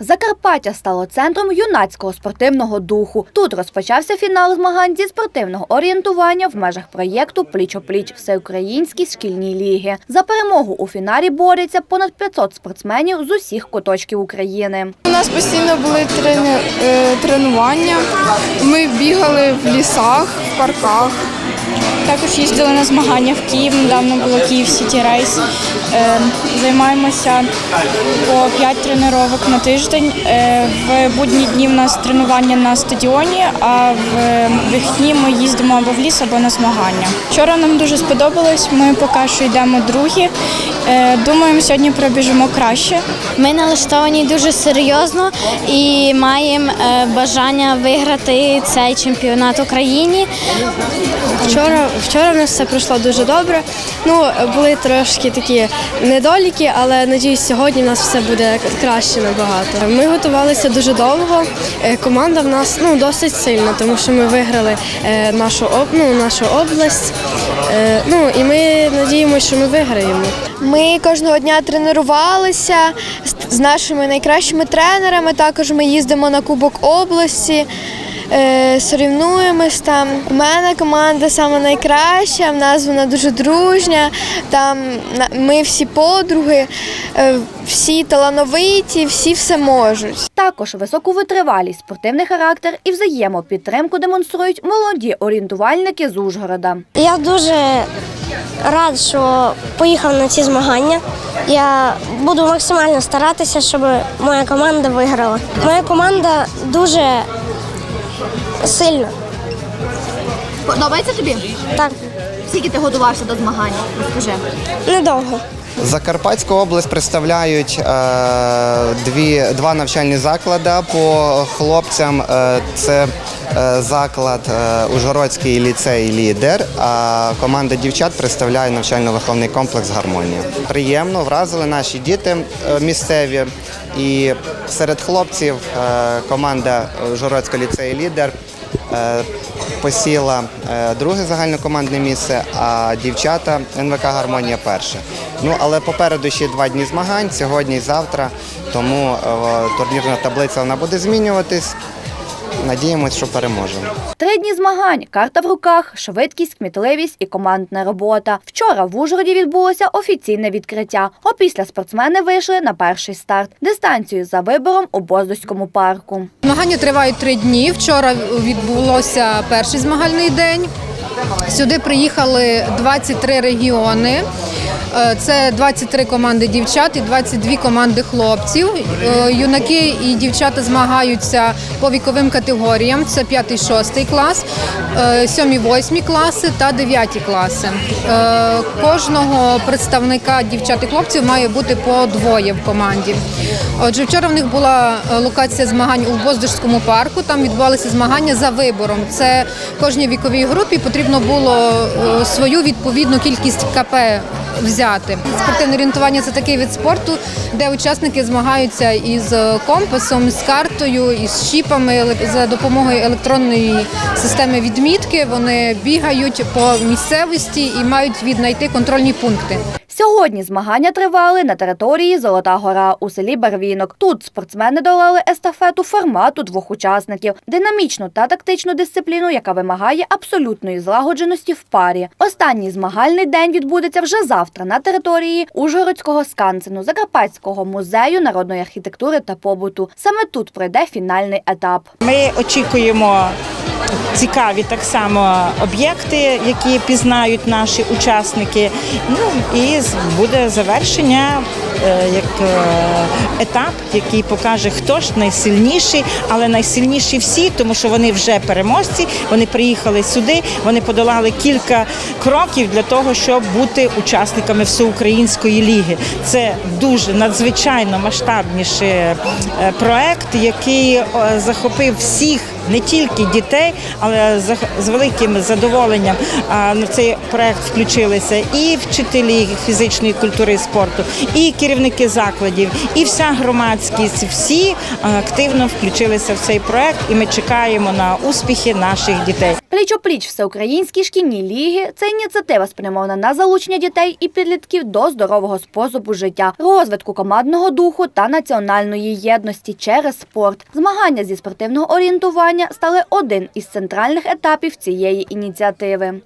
Закарпаття стало центром юнацького спортивного духу. Тут розпочався фінал змагань зі спортивного орієнтування в межах проєкту Пліч-опліч Всеукраїнські шкільні ліги. За перемогу у фіналі борються понад 500 спортсменів з усіх куточків України. У нас постійно були е, тренування. Ми бігали в лісах, в парках. Також їздили на змагання в Київ. Недавно було Київ Сіті Рейс. Е, Займаємося по 5 тренувань на тиждень. Е, В будні дні в нас тренування на стадіоні, а в вихідні ми їздимо або в ліс, або на змагання. Вчора нам дуже сподобалось. Ми поки що йдемо другі. Е, Думаємо, сьогодні пробіжимо краще. Ми налаштовані дуже серйозно і маємо бажання виграти цей чемпіонат України. Вчора, вчора в нас все пройшло дуже добре. Ну, були трошки такі недоліки, але надіюсь, сьогодні в нас все буде краще набагато. Ми готувалися дуже довго. Е, Команда в нас ну, досить сильна, тому що ми виграли е, нашу, ну, нашу область. Е, Ну, і ми надіємося, що ми виграємо. Ми кожного дня тренувалися з нашими найкращими тренерами. Також ми їздимо на Кубок області, е, сорівнуємось там. У мене команда саме найкраща, в нас вона дуже дружня. Там на- ми всі подруги, е, всі талановиті, всі все можуть. Також високу витривалість, спортивний характер і взаємопідтримку демонструють молоді орієнтувальники з Ужгорода. Я дуже рад, що поїхав на ці змагання. Я буду максимально старатися, щоб моя команда виграла. Моя команда дуже сильна. Подобається тобі? Так, Скільки ти готувався до змагань? Розкажи. недовго. Закарпатську область представляють е, дві, два навчальні заклади по хлопцям. Е, це е, заклад Ужгородський ліцей Лідер, а команда дівчат представляє навчально-виховний комплекс Гармонія. Приємно вразили наші діти місцеві. І серед хлопців команда Ужгородського ліцею Лідер посіла е, друге загальнокомандне місце, а дівчата НВК Гармонія перше. Ну але попереду ще два дні змагань сьогодні і завтра. Тому е, турнірна таблиця вона буде змінюватись. Надіємось, що переможемо. Три дні змагань, карта в руках, швидкість, кмітливість і командна робота. Вчора в Ужгороді відбулося офіційне відкриття. Опісля спортсмени вийшли на перший старт. Дистанцію за вибором у Боздоському парку. Змагання тривають три дні. Вчора відбулося перший змагальний день. Сюди приїхали 23 регіони. Е, Це 23 команди дівчат і 22 команди хлопців. Е, Юнаки і дівчата змагаються по віковим категоріям. Це 5-6 клас, 7-8 класи та 9 класи. Е, Кожного представника дівчат і хлопців має бути по двоє в команді. Отже, вчора в них була е, локація змагань у Боздорському парку. Там відбувалися змагання за вибором. Це кожній віковій групі потрібно було е, свою відповідну кількість КП взяти. Спортивне орієнтування це такий вид спорту, де учасники змагаються із е, компасом, з картою, із щіпами за допомогою електронної системи відмітки. Вони бігають по місцевості і мають віднайти контрольні пункти. Сьогодні змагання тривали на території Золота Гора у селі Барвінок. Тут спортсмени долали естафету формату двох учасників, динамічну та тактичну дисципліну, яка вимагає абсолютної злагодженості в парі. Останній змагальний день відбудеться вже завтра на території Ужгородського скансену Закарпатського музею народної архітектури та побуту. Саме тут пройде фінальний етап. Ми очікуємо цікаві так само об'єкти, які пізнають наші учасники. Ну і буде завершення е, як е, етап, який покаже, хто ж найсильніший, але найсильніші всі, тому що вони вже переможці. Вони приїхали сюди, вони подолали кілька кроків для того, щоб бути учасниками всеукраїнської ліги. Це дуже надзвичайно масштабніший е, проект, який захопив всіх не тільки дітей, але з- великим задоволенням на цей проект включилися і вчителі фізичної культури і спорту, і керівники закладів, і вся громадськість. Всі активно включилися в цей проект, і ми чекаємо на успіхи наших дітей. Пліч-опліч всеукраїнські шкільні ліги це ініціатива спрямована на залучення дітей і підлітків до здорового способу життя, розвитку командного духу та національної єдності через спорт. Змагання зі спортивного орієнтування стали один із центральних етапів цієї ініціативи.